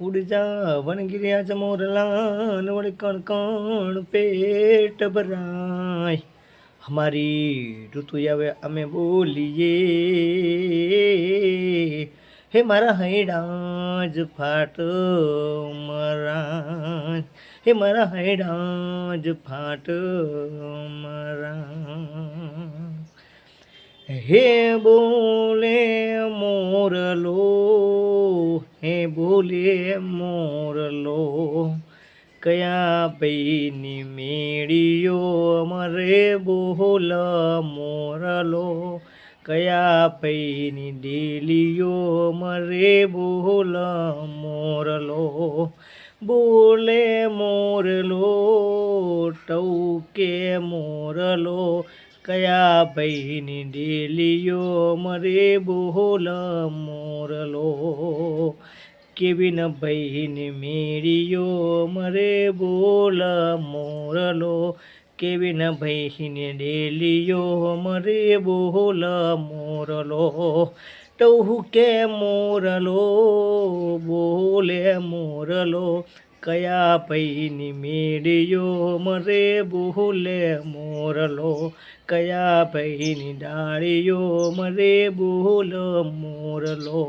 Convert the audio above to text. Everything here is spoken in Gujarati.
ઉડ જા વનગીર્યા જમોરલાન વળી કણ કણ પેટ ભરાય. અમારી ઋતુ આવે અમે બોલીએ. હે મારા હૈડાજ જ ફાટ મરા હે મારા હૈડાજ જ ફાટ મરા હે બોલે હે બોલે મોરલો, કયા ભાઈની મેળીઓ મરે બોલ મોરલો, કયા પૈની ડેલીઓ મરે બોલ મોરલો, બોલે મોરલો, ટૌકે મોરલો કયા ભાઈની ડેલીઓ મરે બોલ મોરલો? કેવીન ભાઈની મેળીઓ મરે બોલ મોરલો? કેવીન ભાઈની ડેલીઓ મરે બોલ મોરલો? ટહુકે મોરલો, બોલે મોરલો કયા પૈની મેળીઓ મરે બુહુલે મોરલો? કયા પૈની ડાળીઓ મરે બુહુલ મોરલો?